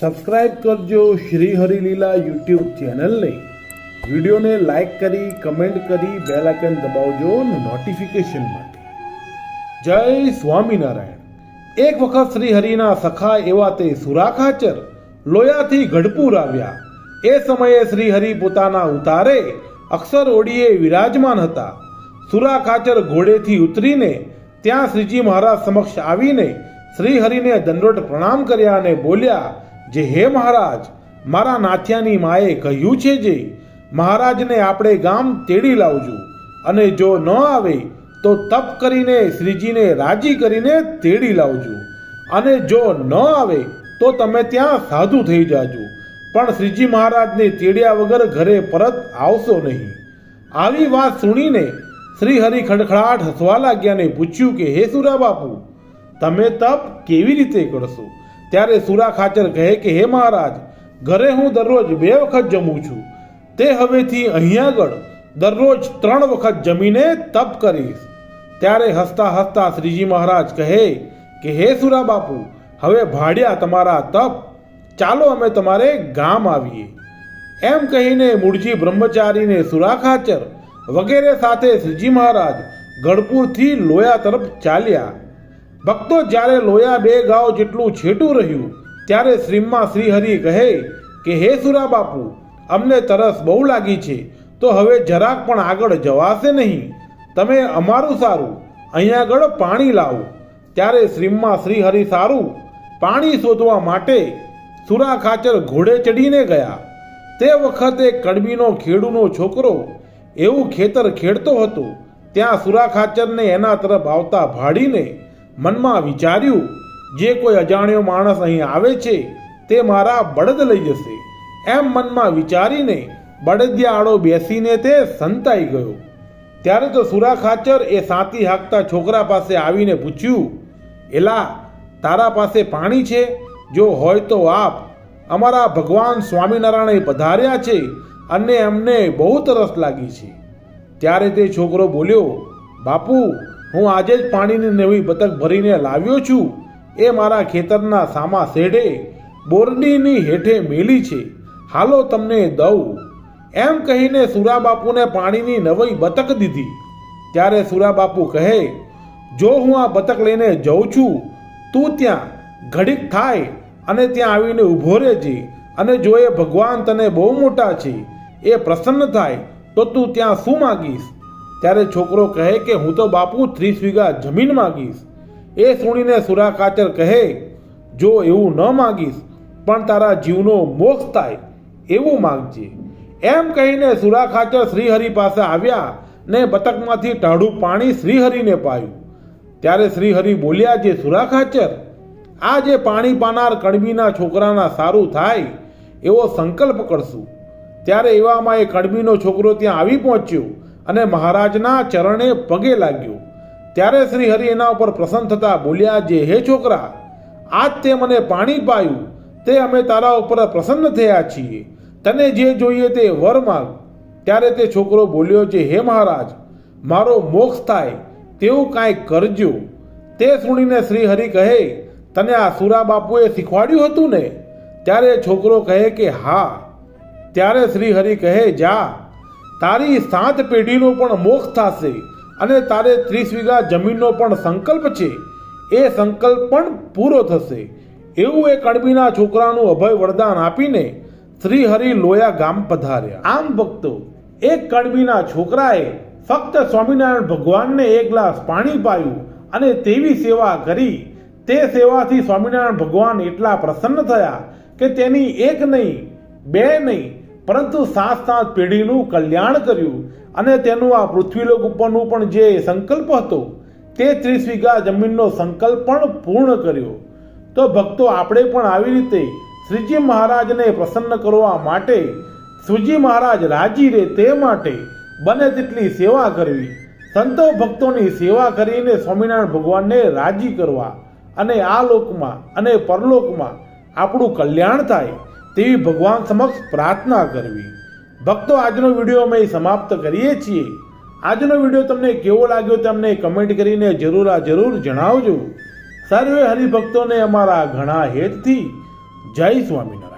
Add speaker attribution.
Speaker 1: Subscribe કરજો Shri Harileela YouTube ચેનલને. વિડીયોને લાઈક કરી, કમેન્ટ કરી, બેલ આઇકન દબાવજો નોટિફિકેશન માટે. જય સ્વામિનારાયણ. એક વખત શ્રી હરિના સખા એવા તે સુરાખાચર લોયાથી ગઢપુર આવ્યા. એ સમયે શ્રી હરિ પોતાના ઉતારે અક્ષર ઓડીએ વિરાજમાન હતા. સુરાખાચર ઘોડેથી ઉતરીને ત્યાં શ્રીજી મહારાજ સમક્ષ આવીને શ્રી હરિને દંડોત પ્રણામ કર્યા અને બોલ્યા જે હે મહારાજ, મારા નાથિયાની માએ કહ્યું છે જે, મહારાજને આપણે ગામ તેડી લાવજો, અને જો ન આવે, તો તપ કરીને શ્રીજીને રાજી કરીને તેડી લાવજો. અને જો ન આવે, તો તમે ત્યાં સાધુ થઈ જાજો. પણ શ્રીજી મહારાજને તેડ્યા વગર ઘરે પરત આવશો નહીં. આવી વાત સુણીને શ્રી હરિ ખડખડાટ હસવા લાગ્યાને પૂછ્યું કે, હે સુરા બાપુ, તમે તપ કેવી રીતે કરશો? ત્યારે સુરા ખાચર કહે કે, હે મહારાજ, ઘરે હું દરરોજ બે વખત જમું છું. તે હવેથી અહીં આગળ દરરોજ ત્રણ વખત જમીને તપ કરીશ. ત્યારે હસતા હસતા શ્રીજી મહારાજ કહે કે, હે સુરા બાપુ, હવે ભાડ્યા તમારા તપ. ચાલો અમે તમારે ગામ આવીએ. એમ કહીને મૂળજી બ્રહ્મચારીને સુરા ખાચર વગેરે સાથે શ્રીજી મહારાજ ગઢપુરથી લોયા તરફ ચાલ્યા. ભક્તો જ્યારે લોયા બે ગાંવ જેટલું છેટું રહ્યું, ત્યારે શ્રીમાં શ્રીહરિ કહે કે, હે સુરા બાપુ અમને તરસ બહુ લાગી છે, તો હવે જરાક પણ આગળ જવાશે નહીં. તમે અમારું સારું અહીંયા આગળ પાણી લાવો. ત્યારે શ્રીમાં શ્રીહરિ સારું, પાણી શોધવા માટે સુરા ખાચર ઘોડે ચડીને ગયા. તે વખતે કડબીનો ખેડૂનો છોકરો એવું ખેતર ખેડતો હતો, ત્યાં સુરા ખાચરને એના તરફ આવતા ભાડીને મનમાં વિચાર્યું, જે કોઈ અજાણ્યો માણસ અહીં આવે છે, તે મારા બળદ લઈ જશે. એમ મનમાં વિચારીને બળદિયા આડો બેસીને તે સંતાઈ ગયો. ત્યારે તો સુરા ખાચર એ સાતી હાંકતા છોકરા પાસે આવીને પૂછ્યું, એલા, તારા પાસે પાણી છે? જો હોય તો આપ. અમારા ભગવાન સ્વામિનારાયણે પધાર્યા છે અને એમને બહુ તરસ લાગી છે. ત્યારે તે છોકરો બોલ્યો, બાપુ હું આજે જ પાણીની નવી બતક ભરીને લાવ્યો છું. એ મારા ખેતરના સામા શેઢે બોરડીની હેઠે મેલી છે. હાલો તમને દઉં. એમ કહીને સુરાબાપુને પાણીની નવી બતક દીધી. ત્યારે સુરાબાપુ કહે, જો હું આ બતક લઈને જઉં છું, તું ત્યાં ઘડીક થાય અને ત્યાં આવીને ઊભો રહેજે. અને જો એ ભગવાન તને બહુ મોટા છે, એ પ્રસન્ન થાય, તો તું ત્યાં શું માગીશ? ત્યારે છોકરો કહે કે હું તો બાપુ ત્રીસ વીઘા જમીન માગીશ. એ સુણીને સુરાકાચર કહે, જો એવું ન માગીશ, પણ તારા જીવનો મોક્ષ થાય, એવું માગજે. એમ કહીને સુરાખાચર શ્રીહરિ પાસે આવ્યા ને બતકમાંથી ટાઢું પાણી શ્રીહરિને પાયું. ત્યારે શ્રીહરિ બોલ્યા, જે સુરાખાચર આ જે પાણી પાનાર કડબીના છોકરાના સારું થાય, એવો સંકલ્પ કરશું. ત્યારે એવામાં એ કડબીનો છોકરો ત્યાં આવી પહોંચ્યો અને મહારાજના ચરણે પગે લાગ્યું. ત્યારે શ્રી હરિ એના ઉપર પ્રસન્ન થતા બોલ્યા, જે હે છોકરા, આજ તે મને પાણી પાયું, તે અમે તારા ઉપર પ્રસન્ન થયા છીએ. તને જે જોઈએ તે વર માગ. ત્યારે તે છોકરો બોલ્યો છે હે મહારાજ, મારો મોક્ષ થાય, તેવું કાંઈક કરજો. તે સુણીને શ્રી હરિ કહે, તને આ સુરા બાપુએ શીખવાડ્યું હતું ને? ત્યારે છોકરો કહે કે, હા. ત્યારે શ્રી હરિ કહે, જા. તારી સાત પેઢીનો પણ મોક્ષ થશે અને તારે ત્રીસ વીઘા જમીનનો પણ સંકલ્પ છે. એ સંકલ્પ પણ પૂરો થશે. એવું એ કડબીના છોકરાનું અભય વરદાન આપીને શ્રી લોયા ગામ પધાર્યા. આમ ભક્તો, એક કડબીના છોકરાએ ફક્ત સ્વામિનારાયણ ભગવાનને એક ગ્લાસ પાણી પાયું અને તેવી સેવા કરી. તે સેવાથી સ્વામિનારાયણ ભગવાન એટલા પ્રસન્ન થયા કે તેની એક નહીં, બે નહીં પરંતુ સાત સાત પેઢીનું કલ્યાણ કર્યું અને તેનું આ પૃથ્વીલોક ઉપરનું પણ જે સંકલ્પ હતો, તે ત્રીસ વીઘા જમીનનો સંકલ્પ પણ પૂર્ણ કર્યો. તો ભક્તો, આપણે પણ આવી રીતે શ્રીજી મહારાજને પ્રસન્ન કરવા માટે, શ્રીજી મહારાજ રાજી રહે તે માટે બને તેટલી સેવા કરવી. સંતો ભક્તોની સેવા કરીને સ્વામિનારાયણ ભગવાનને રાજી કરવા અને આ લોકમાં અને પરલોકમાં આપણું કલ્યાણ થાય. તેવી ભગવાન સમક્ષ પ્રાર્થના કરવી. ભક્તો, આજનો વીડિયો અમે સમાપ્ત કરીએ છીએ. આજનો વીડિયો તમને કેવો લાગ્યો તમને કમેન્ટ કરીને જરૂર આ જરૂર જણાવજો. સર્વે હરિભક્તોને અમારા ઘણા હેતથી. જય સ્વામિનારાયણ.